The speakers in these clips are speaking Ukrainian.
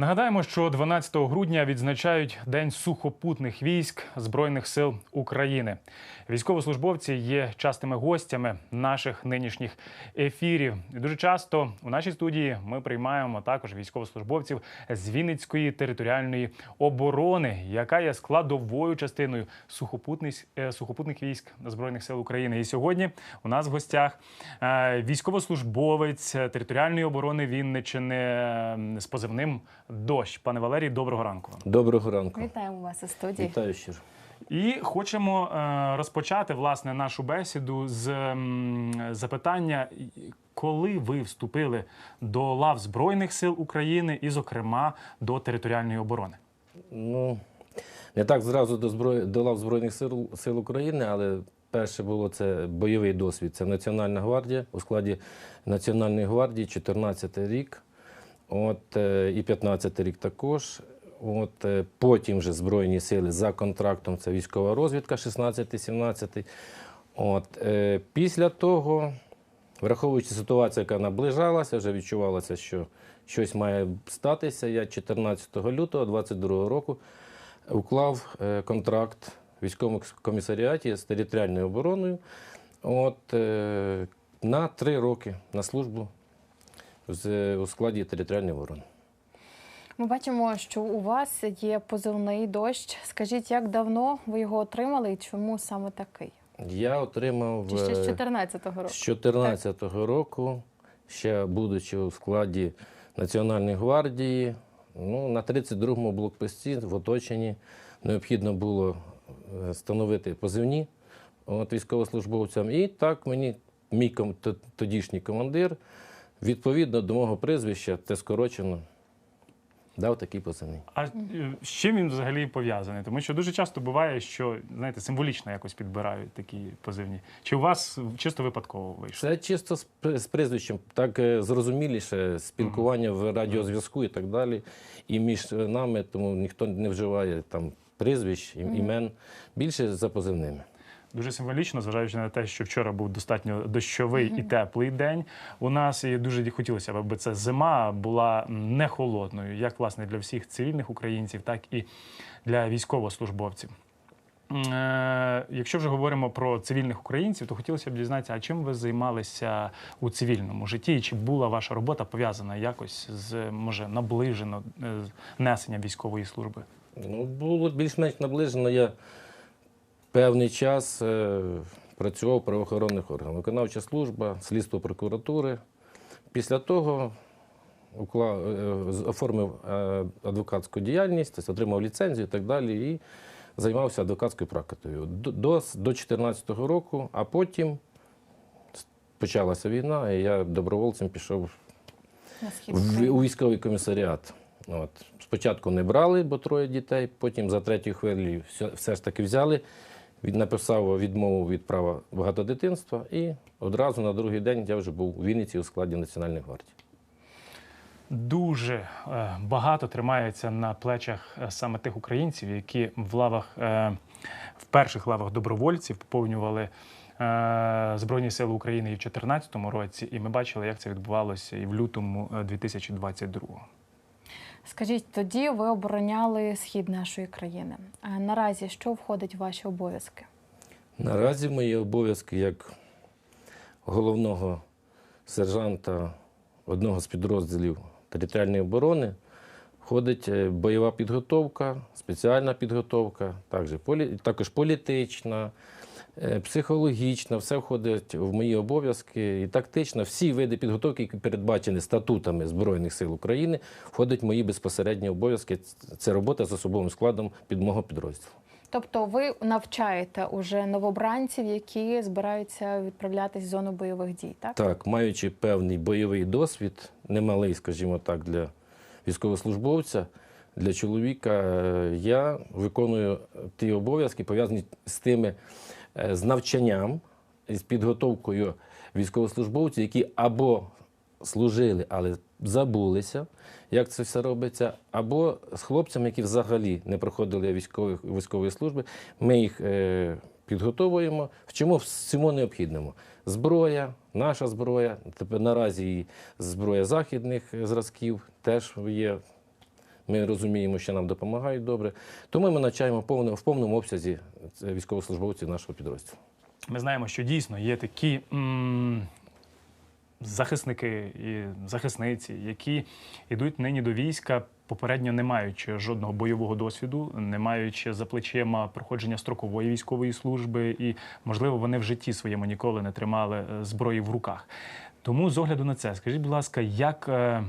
Нагадаємо, що 12 грудня відзначають День сухопутних військ Збройних сил України. Військовослужбовці є частими гостями наших нинішніх ефірів. І дуже часто у нашій студії ми приймаємо також військовослужбовців з Вінницької територіальної оборони, яка є складовою частиною сухопутних, е, сухопутних військ Збройних сил України. І сьогодні у нас в гостях е, військовослужбовець територіальної оборони Вінниччини з позивним Дощ. Пане Валерій, доброго ранку. вам. Доброго ранку. Вітаємо вас у студії. Вітаю щиро. І хочемо е, розпочати власне нашу бесіду з м, запитання, коли ви вступили до лав Збройних сил України і, зокрема, до територіальної оборони. Ну, не так зразу до, зброї, до лав Збройних сил, сил України, але перше було це бойовий досвід. Це Національна гвардія у складі Національної гвардії 14 рік, от, е, і 15 рік також. От, е, потім вже Збройні сили за контрактом це військова розвідка 16-17. От, е, після того, враховуючи ситуацію, яка наближалася, вже відчувалося, що щось має статися. Я 14 лютого 22 року уклав контракт військовому комісаріаті з територіальною обороною от, на три роки на службу з, у складі територіальної оборони. Ми бачимо, що у вас є позивний дощ. Скажіть, як давно ви його отримали і чому саме такий? Я отримав Чи ще з е, 14-го року? з 2014 року, ще будучи у складі Національної гвардії, ну, на 32-му блокпості в оточенні необхідно було е, встановити позивні от, військовослужбовцям. І так мені мій тодішній командир, відповідно до мого прізвища, те скорочено, дав такий позивний. А е, з чим він взагалі пов'язаний? Тому що дуже часто буває, що знаєте, символічно якось підбирають такі позивні. Чи у вас чисто випадково вийшло? Це чисто з, прізвищем, так е, зрозуміліше, спілкування в радіозв'язку і так далі. І між нами, тому ніхто не вживає там прізвищ, ім- імен, більше за позивними. Дуже символічно, зважаючи на те, що вчора був достатньо дощовий і теплий день. У нас і дуже хотілося б, аби ця зима була не холодною, як власне для всіх цивільних українців, так і для військовослужбовців. Е, Якщо вже говоримо про цивільних українців, то хотілося б дізнатися, а чим ви займалися у цивільному житті, і чи була ваша робота пов'язана якось з може наближено е, з несенням військової служби? Ну, було більш-менш наближено. Я певний час е, працював в правоохоронних органах. Виконавча служба, слідство прокуратури. Після того е, оформив е, адвокатську діяльність, тобто отримав ліцензію і так далі. І займався адвокатською практикою до, до, до 2014 року, а потім почалася війна, і я добровольцем пішов в, у військовий комісаріат. От. Спочатку не брали, бо троє дітей, потім за третю хвилю все, все ж таки взяли. Від, написав відмову від права багатодитинства, і одразу на другий день я вже був у Вінниці у складі Національної гвардії. дуже е, багато тримається на плечах е, саме тих українців, які в лавах е, в перших лавах добровольців поповнювали Збройні Сили України і в 2014 році. І ми бачили, як це відбувалося і в лютому е, 2022. Скажіть, тоді ви обороняли схід нашої країни. А наразі що входить в ваші обов'язки? Наразі мої обов'язки як головного сержанта одного з підрозділів територіальної оборони входить е, бойова підготовка, спеціальна підготовка, також, полі, також політична, психологічна, все входить в мої обов'язки і тактична. Всі види підготовки, які передбачені статутами Збройних сил України, входять в мої безпосередні обов'язки. Це робота з особовим складом під мого підрозділу. Тобто ви навчаєте уже новобранців, які збираються відправлятись в зону бойових дій, так? Так, маючи певний бойовий досвід, немалий, скажімо так, для військовослужбовця, для чоловіка, е, я виконую ті обов'язки, пов'язані з тими, е, з навчанням, з підготовкою військовослужбовців, які або служили, але забулися, як це все робиться, або з хлопцями, які взагалі не проходили військової, військової служби. Ми їх е, підготовуємо, вчимо всьому необхідному. Зброя, наша зброя, тепер наразі і зброя західних зразків теж є Ми розуміємо, що нам допомагають добре. Тому ми навчаємо повно- в повному обсязі військовослужбовців нашого підрозділу. Ми знаємо, що дійсно є такі м, захисники і захисниці, які йдуть нині до війська, попередньо не маючи жодного бойового досвіду, не маючи за плечима проходження строкової військової служби, і можливо вони в житті своєму ніколи не тримали е, зброї в руках. Тому з огляду на це, скажіть, будь ласка, як е,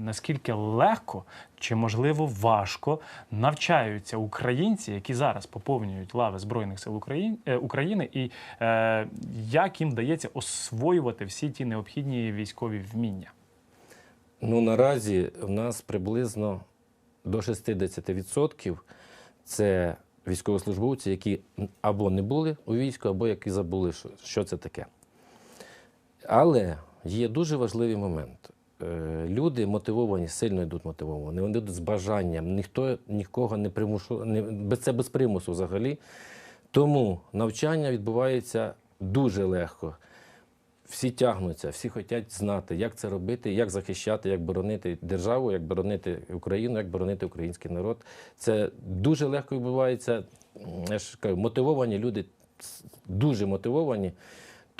наскільки легко чи можливо важко навчаються українці, які зараз поповнюють лави Збройних сил Україн- е, України, і е, як їм вдається освоювати всі ті необхідні військові вміння? Ну, наразі в нас приблизно до 60% це військовослужбовці, які або не були у війську, або які забули, що це таке. Але є дуже важливий момент. Е, Люди мотивовані, сильно йдуть мотивовані, вони йдуть з бажанням, ніхто нікого не примушу, не, без це без примусу взагалі. Тому навчання відбувається дуже легко. Всі тягнуться, всі хочуть знати, як це робити, як захищати, як боронити державу, як боронити Україну, як боронити український народ. Це дуже легко відбувається. Я ж кажу, мотивовані люди дуже мотивовані.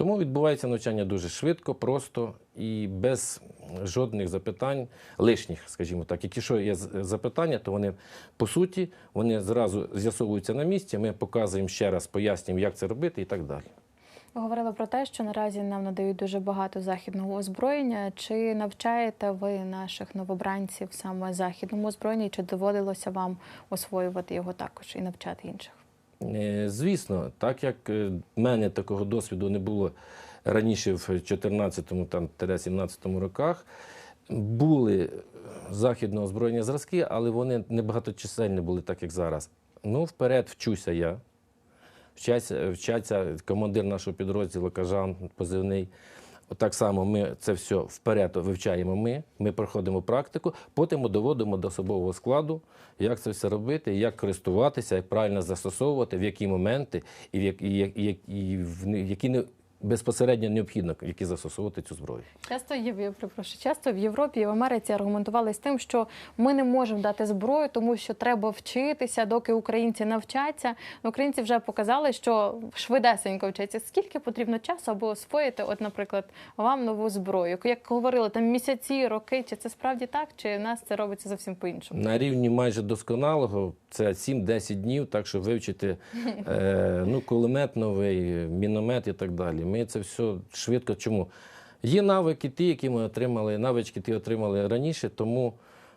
Тому відбувається навчання дуже швидко, просто і без жодних запитань, лишніх, скажімо так. Які що є з- запитання, то вони по суті вони зразу з'ясовуються на місці. Ми показуємо ще раз, пояснюємо, як це робити і так далі. Говорили про те, що наразі нам надають дуже багато західного озброєння. Чи навчаєте ви наших новобранців саме західному озброєнню? Чи доводилося вам освоювати його також і навчати інших? Е, Звісно, так як е, в мене такого досвіду не було раніше в 14-му там 17-му роках, були е, західного озброєння зразки, але вони не багаточисельні були, так як зараз. Ну, вперед вчуся я. Вчаться, вчаться командир нашого підрозділу Кажан, позивний. Так само ми це все вперед вивчаємо ми, ми проходимо практику, потім доводимо до особового складу, як це все робити, як користуватися, як правильно застосовувати, в які моменти і в як- і і і в які не безпосередньо необхідно, які застосовувати цю зброю. Часто є я перепрошую, часто в Європі і в Америці аргументували з тим, що ми не можемо дати зброю, тому що треба вчитися, доки українці навчаться. Українці вже показали, що швидесенько вчаться. Скільки потрібно часу, аби освоїти, от, наприклад, вам нову зброю? Як говорили, там місяці, роки, чи це справді так, чи в нас це робиться зовсім по-іншому? На рівні майже досконалого це 7-10 днів, так що вивчити е, ну, кулемет новий, міномет і так далі. Ми це все швидко. Чому? Є навики ті, які ми отримали, навички ті отримали раніше, тому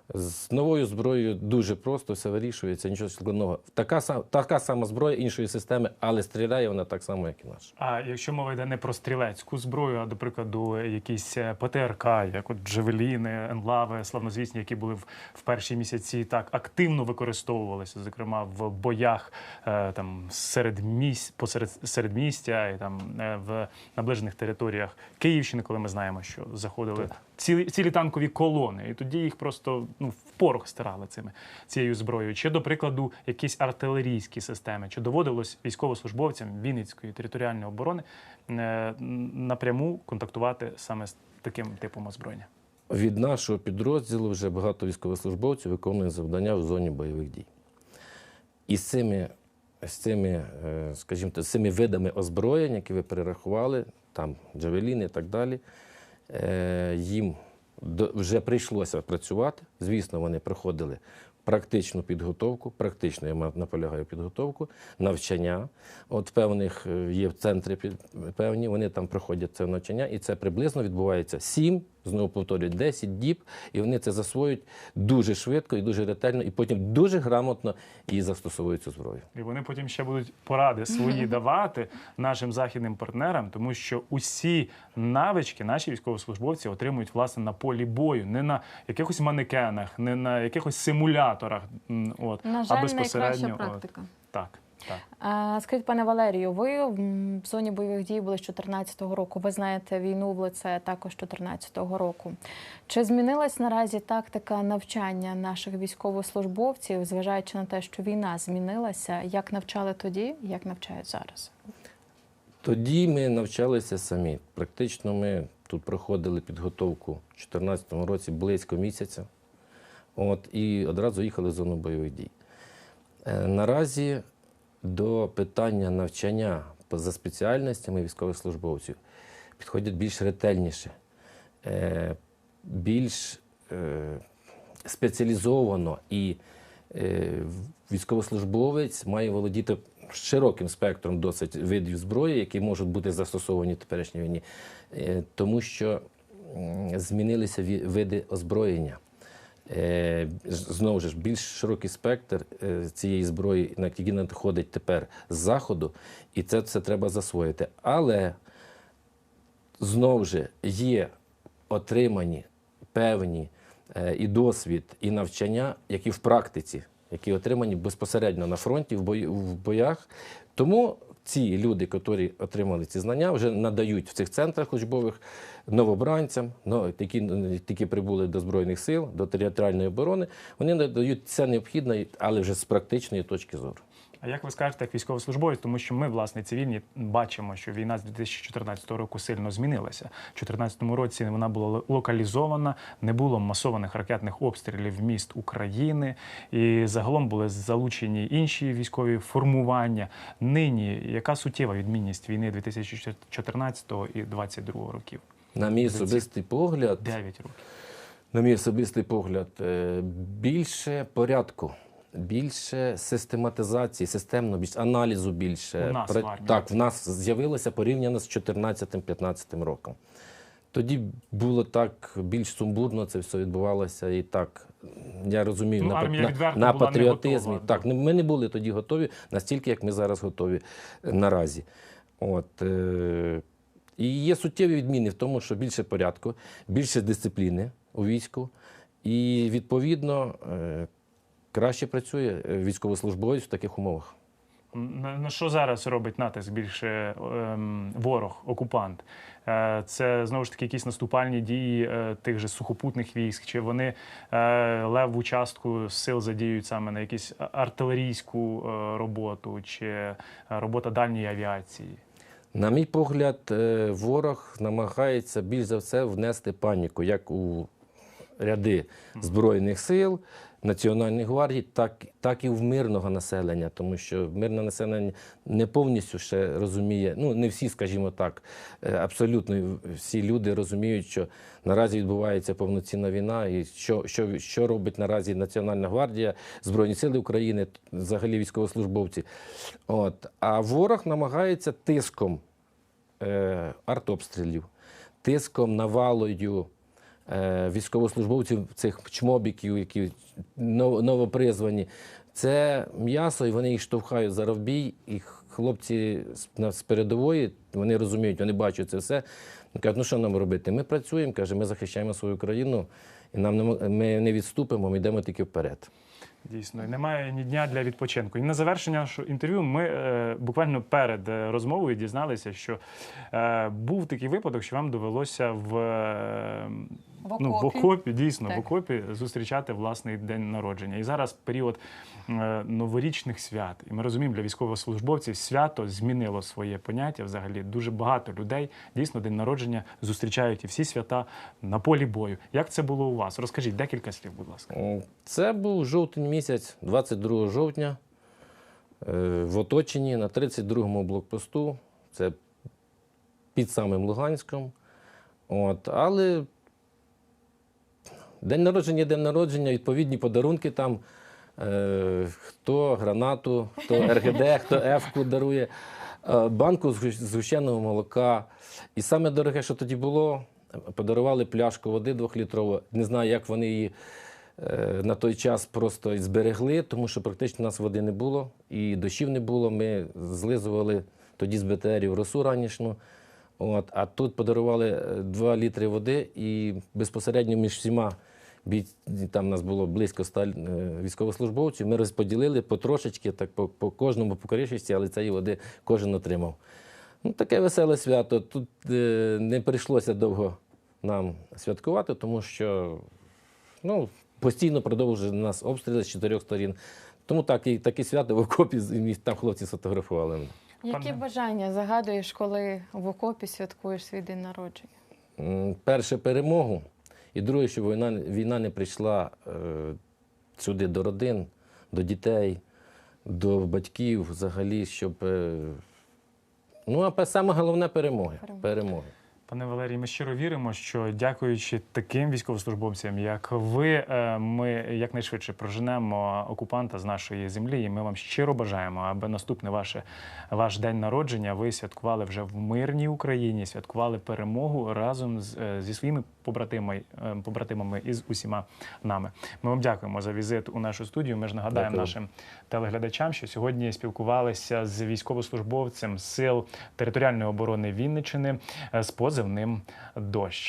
з новою зброєю дуже просто все вирішується, нічого складного. Така, така сама зброя іншої системи, але стріляє вона так само, як і наша. А якщо мова йде не про стрілецьку зброю, а до прикладу, якісь е, ПТРК, як от Джевеліни, Енлави, славнозвісні, які були в, в перші місяці так активно використовувалися, зокрема в боях е, там серед місць, посеред середмістя і там е, в наближених територіях Київщини, коли ми знаємо, що заходили цілі, цілі танкові колони, і тоді їх просто ну в порох стирали цими цією зброєю. Чи, до прикладу, якісь артилерійські системи, чи доводилось військовослужбовцям Вінницької територіальної оборони е, напряму контактувати саме з таким типом озброєння? Від нашого підрозділу вже багато військовослужбовців виконує завдання в зоні бойових дій. І з цими, з цими, е, скажімо з цими видами озброєння, які ви перерахували, там джавеліни і так далі, їм вже прийшлося працювати. Звісно, вони проходили практичну підготовку, практично я наполягаю підготовку, навчання. От певних е, є центри центрі певні, вони там проходять це навчання, і це приблизно відбувається 7, знову повторюю, 10 діб, і вони це засвоюють дуже швидко і дуже ретельно, і потім дуже грамотно і застосовують цю зброю. І вони потім ще будуть поради свої давати нашим західним партнерам, тому що усі навички наші військовослужбовці отримують власне на полі бою, не на якихось манекенах, не на якихось симуляторах. От, На а безпосередньо. найкраща от, практика. так, так. Скажіть, пане Валерію, ви в зоні бойових дій були з 2014 року. Ви знаєте війну в лице також 2014 року. Чи змінилась наразі тактика навчання наших військовослужбовців, зважаючи на те, що війна змінилася? Як навчали тоді, як навчають зараз? Тоді ми навчалися самі. Практично ми тут проходили підготовку у 2014 році близько місяця. От, і одразу їхали в зону бойових дій. Е, Наразі до питання навчання за спеціальностями військовослужбовців підходять більш ретельніше, е, більш е, спеціалізовано і е, військовослужбовець має володіти широким спектром досить видів зброї, які можуть бути застосовані в теперішній війні, тому що змінилися види озброєння. Е, Знову ж більш широкий спектр е, цієї зброї, на який надходить тепер з заходу, і це все треба засвоїти. Але знову ж є отримані певні е, і досвід, і навчання, які в практиці, які отримані безпосередньо на фронті в боях. Тому ці люди, які отримали ці знання, вже надають в цих центрах учбових новобранцям, які тільки прибули до Збройних сил, до територіальної оборони, вони надають це необхідне, але вже з практичної точки зору. А як ви скажете, як військовослужбовець, тому що ми, власне, цивільні бачимо, що війна з 2014 року сильно змінилася. У 2014 році вона була локалізована, не було масованих ракетних обстрілів міст України, і загалом були залучені інші військові формування. Нині яка суттєва відмінність війни 2014 і 2022 років? На мій особистий погляд, 9 років. на мій особистий погляд, більше порядку, більше систематизації, системно, більше аналізу більше. У нас При- в армії. Так, в нас з'явилося порівняно з 14-15 роком. Тоді було так більш сумбурно, це все відбувалося і так. Я розумію, Ну, на, на, на не патріотизмі. готова. Так, ми не були тоді готові настільки, як ми зараз готові е, наразі. От, е, і є суттєві відміни в тому, що більше порядку, більше дисципліни у війську, і відповідно е, краще працює е, військовослужбовець в таких умовах. На, що зараз робить натиск більше ем, ворог, окупант? Е, це знову ж таки якісь наступальні дії е, тих же сухопутних військ, чи вони е, леву частку сил задіють саме на якусь артилерійську е, роботу, чи е, робота дальньої авіації? На мій погляд, е, ворог намагається більш за все внести паніку як у ряди Збройних сил, Національної гвардії, так, так і в мирного населення, тому що мирне населення не повністю ще розуміє, ну не всі, скажімо так, е, абсолютно всі люди розуміють, що наразі відбувається повноцінна війна, і що, що, що робить наразі Національна гвардія, Збройні Сили України, взагалі військовослужбовці. От. А ворог намагається тиском е, артобстрілів, тиском навалою військовослужбовців цих чмобіків, які нов- новопризвані. Це м'ясо, і вони їх штовхають за ровбій, і хлопці з- передової, вони розуміють, вони бачать це все. Кажуть, ну що нам робити? Ми працюємо, каже, ми захищаємо свою країну, і нам не ми не відступимо, ми йдемо тільки вперед. Дійсно, і немає ні дня для відпочинку. І на завершення нашого інтерв'ю ми е, буквально перед е, розмовою дізналися, що е, був такий випадок, що вам довелося в, е, В ну, в окопі. окопі, дійсно, Так. в окопі зустрічати власний день народження. І зараз період е, новорічних свят. І ми розуміємо, для військовослужбовців свято змінило своє поняття. Взагалі дуже багато людей дійсно день народження зустрічають і всі свята на полі бою. Як це було у вас? Розкажіть декілька слів, будь ласка. Це був жовтень місяць, 22 жовтня, е, в оточенні на 32-му блокпосту. Це під самим Луганськом. От, але день народження, день народження, відповідні подарунки там. Е, хто гранату, хто РГД, хто Ефку дарує, е, банку згущ- згущеного молока. І саме дороге, що тоді було, подарували пляшку води двохлітрову. Не знаю, як вони її е, на той час просто зберегли, тому що практично у нас води не було і дощів не було. Ми злизували тоді з БТРів росу ранішну. От, а тут подарували 2 літри води і безпосередньо між всіма там нас було близько 100 е, військовослужбовців. Ми розподілили потрошечки, так по, по кожному по корішечці, але цієї води кожен отримав. Ну, таке веселе свято. Тут е, не прийшлося довго нам святкувати, тому що ну, постійно продовжує нас обстріли з чотирьох сторін. Тому так, і таке свято в окопі, і там хлопці сфотографували. Які бажання загадуєш, коли в окопі святкуєш свій день народження? Перше перемогу І друге, щоб війна, війна не прийшла е, сюди до родин, до дітей, до батьків взагалі, щоб. Е, ну, а саме головне перемоги. Перемоги. Пане Валерій, ми щиро віримо, що дякуючи таким військовослужбовцям, як ви, е, ми якнайшвидше проженемо окупанта з нашої землі. І ми вам щиро бажаємо, аби наступний ваше ваш день народження ви святкували вже в мирній Україні, святкували перемогу разом з е, зі своїми побратимами, е, побратимами і з усіма нами. Ми вам дякуємо за візит у нашу студію. Ми ж нагадаємо Дякую. нашим телеглядачам, що сьогодні спілкувалися з військовослужбовцем сил територіальної оборони Вінничини з позивним дощ.